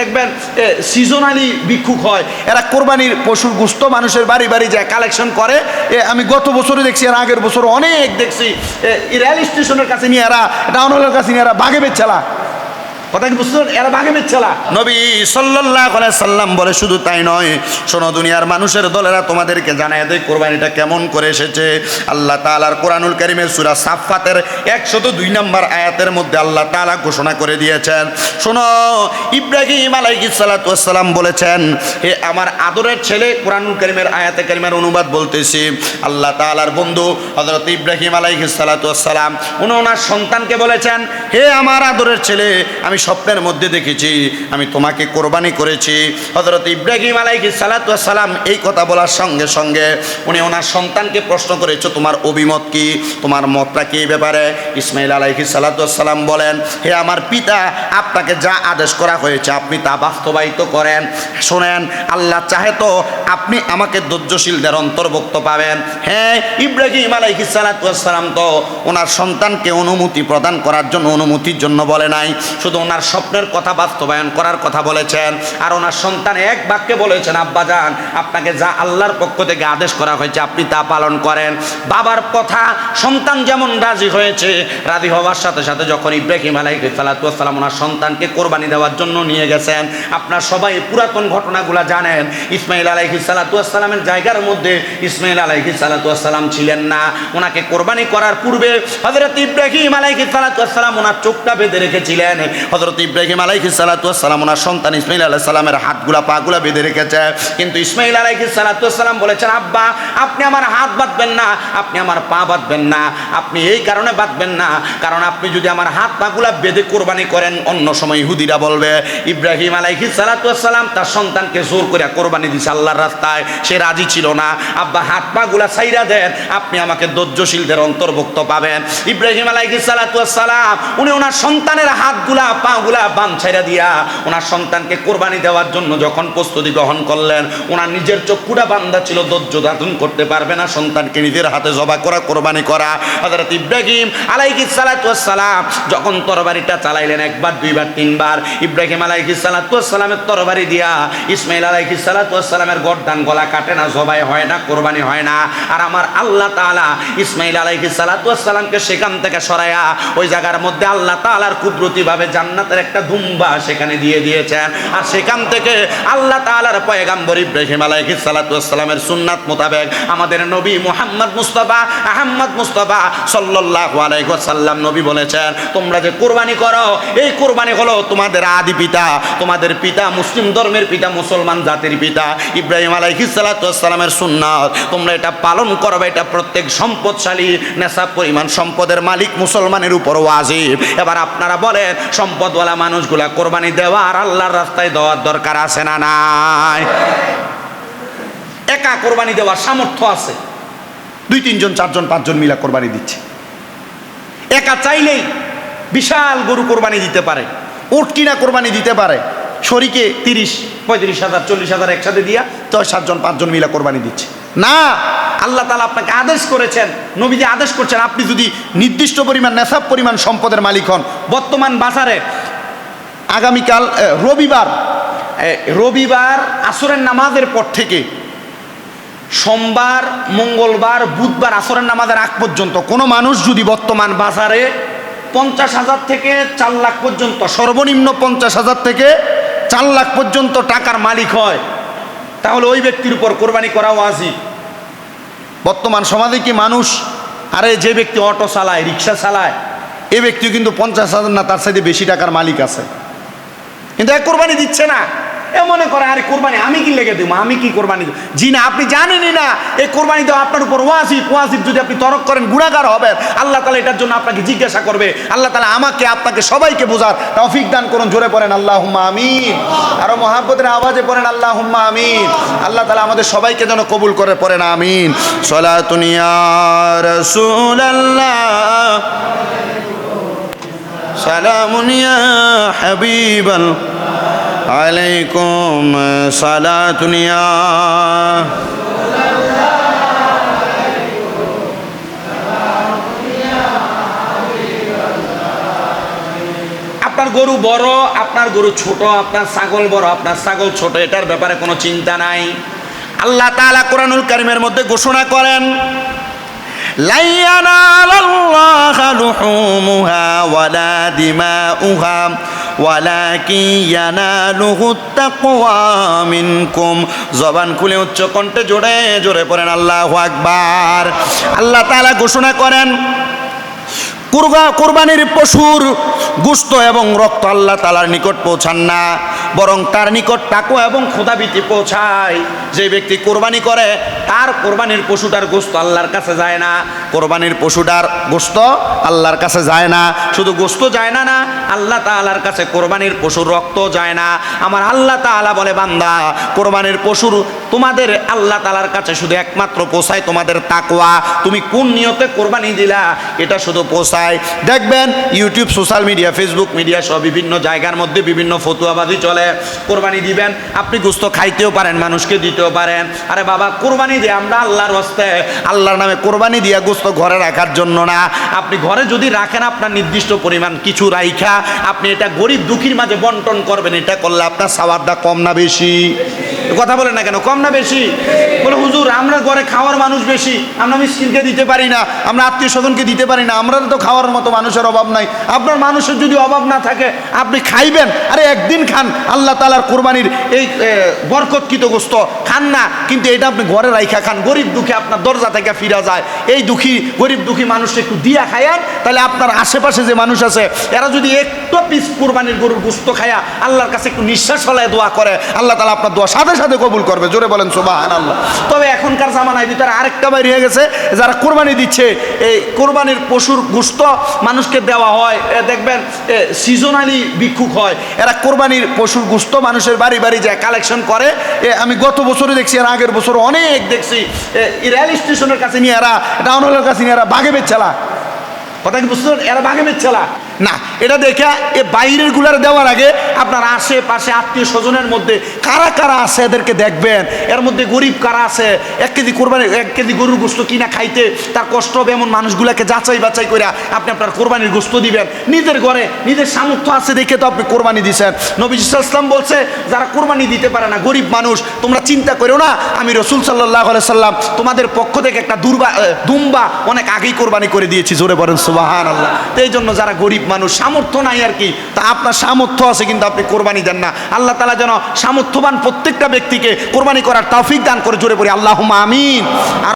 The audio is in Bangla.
দেখবেন সিজনালি ভিক্ষুক হয়। এরা কোরবানির পশুর গুস্ত, মানুষের বাড়ি বাড়ি যায় কালেকশন করে। আমি গত বছরে দেখছি আর আগের বছর অনেক দেখছি। রেল স্টেশনের কাছে নিয়ে এরা, টাউন হলের কাছে নিয়ে এরা বাঘে বেচালা কথা কি এরা বেচালা নবী সাল্লাম বলে, শুধু তাই নয়, শোনো, দুনিয়ার মানুষের দলেরা তোমাদেরকে দেয় কেমন করে এসেছে। আল্লাহ কোরআনুল কারীমের সূরা সাফফাতের 102 নম্বর আয়াতের মধ্যে আল্লাহ ঘোষণা করে দিয়েছেন। শোনো, ইব্রাহিম বলেছেন, হে আমার আদরের ছেলে, কোরআনুল কারীমের আয়াতে কারীমের অনুবাদ বলতেছি। আল্লাহ তাআলার বন্ধু হযরত ইব্রাহিম ওয়াসসালাম উনি সন্তানকে বলেছেন, হে আমার আদরের ছেলে, আমি স্বপ্নের মধ্যে দেখেছি, আমি তোমাকে কোরবানি করেছি। হজরত ইব্রাহিম আলাইহি সালাম এই কথা বলার সঙ্গে সঙ্গে উনি ওনার সন্তানকে প্রশ্ন করেছে, তোমার অভিমত কি? তোমার মতটা কি ব্যাপারে? ইসমাইল আলাইহি সালাম বলেন, হে আমার পিতা, আপনাকে যা আদেশ করা হয়েছে, আপনি তা বাস্তবায়িত করেন। শোনেন, আল্লাহ চাহে তো আপনি আমাকে ধৈর্যশীলদের অন্তর্ভুক্ত পাবেন। হ্যাঁ ইব্রাহিম আলাইহি সালাম তো ওনার সন্তানকে অনুমতি প্রদান করার জন্য, অনুমতির জন্য বলে নাই। শুধু ওনার স্বপ্নের কথা বাস্তবায়ন করার কথা বলেছেন, আর ওনার সন্তান এক বাক্যে বলেছেন আব্বাজান আপনাকে যা আল্লাহর পক্ষ থেকে আদেশ করা হয়েছে, আপনি তা পালন করেন। বাবার কথা সন্তান যেমন রাজি হয়েছে, রাজি হওয়ার সাথে সাথে যখন ইব্রাহিম আলাইসালাম ওনার সন্তানকে কোরবানি দেওয়ার জন্য নিয়ে গেছেন, আপনার সবাই পুরাতন ঘটনাগুলো জানেন, ইসমাইল আলাইহি সালাতামের জায়গার মধ্যে ইসমাইল আলাইহি সালাতাম ছিলেন না। ওনাকে কোরবানি করার পূর্বে হজরত ইব্রাহিম আলাইহি সালাতাম ওনার চোখটা বেঁধে রেখেছিলেন। হজরত ইব্রাহিম আলাইহি সালাতাম ওনার সন্তান ইসমাইল আলাহ সালামের হাতগুলা, পাগুলা বেঁধে রেখেছে। কিন্তু ইসমাইল আলাইহি সালাতাম বলেছেন, আব্বা, আপনি আমার হাত বাঁধবেন না, আপনি আমার পা বাঁধবেন না, আপনি এই কারণে বাঁধবেন না, কারণ আপনি যদি আমার হাত পাগুলা বেঁধে কোরবানি করেন, অন্য সময় ইহুদিরা বলবে, ইব্রাহিম আলাইহি সালাতাম তার সন্তানকে জোর করে কোরবানি দিছে আল্লাহর রাস্তায়, সে রাজি ছিল না। আব্বা, হাত পাগুলা সাইরা দেন, আপনি আমাকে ধৈর্যশীলদের অন্তর্ভুক্ত পাবেন। ইব্রাহিম আলাইহি সালাতাম উনি ওনার সন্তানের হাতগুলা পাগুলা বান ছাইরা দিয়া ওনার সন্তানকে কোরবানি দেওয়ার জন্য যখন প্রস্তুতি গ্রহণ করলেন, ওনার নিজের চক্ষুটা বান্ধা ছিল, ধৈর্য ধারণ করতে পারবে না, সন্তানকে নিজের হাতে জবা করা, কোরবানি করা। হযরত ইব্রাহিম আলাইহি সালাম যখন তরবারিটা চালাইলেন, একবার, দুইবার, তিনবার, ইব্রাহিম আলাইহি সালামের তরবারি দিয়া ইসমাইল আলাইহি সালামের গর্দান গলা কাটে না, জবাই হয় না, কোরবানি হয় না। আর আমার আল্লাহ তাআলা ইসমাইল আলাইহি সালামকে সেখান থেকে সরায়া ওই জায়গার মধ্যে আল্লাহ তাআলার কুদরতিভাবে জান্নাতের একটা দুম্বা সেখানে দিয়ে দিয়েছেন। আর সেখান থেকে আল্লাহ তাআলার পয়গাম্বর ইব্রাহিম আলাইহি সালামের সুন্নাত মোতাবেক আমাদের নবী মুহাম্মদ মুস্তাফা আহম্মদ মুস্তাফা সাল্লাল্লাহু আলাইহি ওয়াসাল্লাম নবী বলেছেন, তোমরা যে কোরবানি করো, এই কোরবানি হলো তোমাদের আদি পিতা, তোমাদের পিতা মুসলিম ধর্মের পিতা, মুসলমান জাতির পিতা ইব্রাহিম আলাইহিস সালামের সুন্নাত। তোমরা এটা পালন করবে, এটা প্রত্যেক সম্পদশালী, নেশাব পরিমাণ সম্পদের মালিক মুসলমানের উপর ওয়াজিব। এবার আপনারা বলেন সম্পদওয়ালা মানুষগুলা কোরবানি দেওয়া আর আল্লাহর রাস্তায় দেওয়ার দরকার আছে না নাই? একা কোরবানি দেওয়ার সামর্থ্য আছে। দুই, তিনজন, চারজন, পাঁচজন মিলা কোরবানি দিচ্ছে। একা চাইলেই বিশাল গরু কোরবানি দিতে পারে। উট কিনা কোরবানি দিতে পারে। শরীকে তিরিশ, পঁয়ত্রিশ হাজার, চল্লিশ হাজার একসাথে দিয়া ছয় সাতজন, পাঁচজন মিলা কোরবানি দিচ্ছে। না, আল্লাহ তালা আপনাকে আদেশ করেছেন, নবীজি আদেশ করছেন, আপনি যদি নির্দিষ্ট পরিমাণ, নেশাব পরিমাণ সম্পদের মালিক হন, বর্তমান বাজারে আগামীকাল রবিবার রবিবার আসরের নামাজের পর থেকে সোমবার, মঙ্গলবার, বুধবার আসরের নামাজের আগ পর্যন্ত কোনো মানুষ যদি বর্তমান বাজারে পঞ্চাশ হাজার থেকে চার লাখ পর্যন্ত, সর্বনিম্ন পঞ্চাশ হাজার থেকে চার লাখ পর্যন্ত টাকার মালিক হয়, তাহলে ওই ব্যক্তির উপর কোরবানি করা ওয়াজিব। বর্তমান সমাজে কি মানুষ, আরে যে ব্যক্তি অটো চালায়, রিক্সা চালায়, এ ব্যক্তিও কিন্তু পঞ্চাশ হাজার না, তার সাথে বেশি টাকার মালিক আছে। কিন্তু এক কোরবানি দিচ্ছে না। এ মনে করে, আরে কোরবানি আমি কি লেগে দেবো? আমি কি কোরবানি দেবো? জি না, আপনি জানেনই না এই কোরবানি দেওয়া আপনার উপর ওয়াজিব। ওয়াজিব যদি আপনি তরক করেন, গুণাগার হবেন। আল্লাহ তালা এটার জন্য আপনাকে জিজ্ঞাসা করবে। আল্লাহ তালা আমাকে, আপনাকে সবাইকে বোঝার তৌফিক দান করুন। জোরে পড়েন আল্লাহ হুম্মা আমিন। আরও মহাব্বতের আওয়াজে পড়েন আল্লাহ হুম্মা আমিন। আল্লাহ তালা আমাদের সবাইকে যেন কবুল করে পড়েন, আমিন। সলাতুনিয়া সালামুন ইয়া হাবিবাল আলাইকুম সালাতুন ইয়া আপনার গরু বড়, আপনার গরু ছোট, আপনার ছাগল বড়, আপনার ছাগল ছোট, এটার ব্যাপারে কোনো চিন্তা নাই। আল্লাহ তালা কোরআনুল কারিমের মধ্যে ঘোষণা করেন, লাইয়ানা আল্লাহ দিমাউহা, ওয়ালাকিন ইয়ানালুহু তাকওয়া মিনকুম। জবান খুলে উচ্চ কণ্ঠে জোরে জোরে পড়েন, আল্লাহু আকবার। আল্লাহ তাআলা ঘোষণা করেন কুরবা কোরবানির পশুর গুস্ত এবং রক্ত আল্লাহ তালার নিকট পৌঁছান না, বরং তার নিকট টাকো এবং ক্ষুদাবিতি পৌঁছায়। যে ব্যক্তি কোরবানি করে, তার কোরবানির পশুটার গোস্ত আল্লাহর কাছে যায় না। কোরবানির পশুটার গোস্ত আল্লাহর কাছে যায় না। শুধু গোস্ত যায় না না, আল্লাহ তাআলার কাছে কোরবানির পশুর রক্ত যায় না। আমার আল্লাহ তাআলা বলে, বান্দা, কোরবানির পশুর তোমাদের আল্লাহ তালার কাছে শুধু একমাত্র পোষায় তোমাদের তাকওয়া। তুমি কোন নিয়তে কোরবানি দিলা, এটা শুধু পোষায় দেখবেন YouTube social media Facebook media সব বিভিন্ন জায়গার মধ্যে বিভিন্ন ফতুয়াবাদি চলে। কোরবানি দিবেন, আপনি গুস্ত খাইতেও পারেন, মানুষকে দিতেও পারেন। আরে বাবা, কোরবানি দিয়ে আমরা আল্লাহর হস্তে। আল্লাহর নামে কোরবানি দিয়া গুস্ত ঘরে রাখার জন্য না। আপনি ঘরে যদি রাখেন আপনার নির্দিষ্ট পরিমাণ কিছু রাইখা, আপনি এটা গরিব দুঃখীর মাঝে বন্টন করবেন, এটা করলে আপনার সাবারটা কম না বেশি। কথা বলেন না কেন? কম না বেশি? বলে, হুজুর, আমরা ঘরে খাওয়ার মানুষ বেশি। আমরা মিসকিনকে দিতে পারি না, আমরা আত্মীয় স্বজনকে দিতে পারি না আমরা তো খাওয়ার মতো মানুষের অভাব নাই। আপনার মানুষের যদি অভাব না থাকে, আপনি খাইবেন। আরে, একদিন খান, আল্লাহ তালার কোরবানির এই বরকতকৃত গোস্ত খান না, কিন্তু এটা আপনি ঘরে রাইখা খান। গরিব দুঃখে আপনার দরজা থেকে ফিরা যায়। এই দুঃখী, গরিব দুঃখী মানুষকে একটু দিয়া খায়ান তাহলে আপনার আশেপাশে যে মানুষ আছে, এরা যদি একটু পিস কোরবানির গরুর গুস্ত খায়া আল্লাহর কাছে একটু নিঃশ্বাস ফলায় দোয়া করে, আল্লাহ তালা আপনার দোয়া সাথে সাথে কবুল করবে, জোরে বলেন সোবাহান আল্লাহ তবে এখনকার জামানায় ভিতরে আরেকটা বাইরে হয়ে গেছে, যারা কোরবানি দিচ্ছে, এই কোরবানির পশুর গুস্ত মানুষকে দেওয়া হয় দেখবেন সিজনালি ভিক্ষুক হয়। এরা কোরবানির পশুর গুস্ত মানুষের বাড়ি বাড়ি যায় কালেকশন করে। আমি গত বছরে দেখছি আর আগের বছর অনেক দেখছি রেল স্টেশনের কাছে নিয়ে এরা টাউন হলের কাছে নিয়ে এরা বাঘে বেচালা কথা কি বুঝতে এরা বাঘে বেচছেলা না, এটা দেখে এ বাইরেরগুলার দেওয়ার আগে আপনার আশেপাশে আত্মীয় স্বজনের মধ্যে কারা কারা আছে এদেরকে দেখবেন? এর মধ্যে গরিব কারা আছে? এক কেজি কোরবানি, এক কেজি গরুর গোস্ত কিনা খাইতে তার কষ্ট হবে এমন মানুষগুলাকে যাচাই বাছাই করে আপনি আপনার কোরবানির গোস্ত দিবেন। নিজের ঘরে নিজের সামর্থ্য আছে দেখে তো আপনি কোরবানি দিচ্ছেন নবী ইসলাম বলছে, যারা কোরবানি দিতে পারে না, গরিব মানুষ, তোমরা চিন্তা করো না। আমি রসুল সাল্লাহ সাল্লাম তোমাদের পক্ষ থেকে একটা দুর্বা দুম্বা অনেক আগেই কোরবানি করে দিয়েছি। জোরে বলেন সুবাহান আল্লাহ তো এই জন্য যারা গরিব মানুষ সামর্থ্য নাই আর কি। তা আপনার সামর্থ্য আছে কিন্তু আপনি কোরবানি দেন না। আল্লাহ তালা যেন সামর্থ্যবান প্রত্যেকটা ব্যক্তিকে কোরবানি করার তাফিক দান করে জোরে পড়ি আল্লাহ আর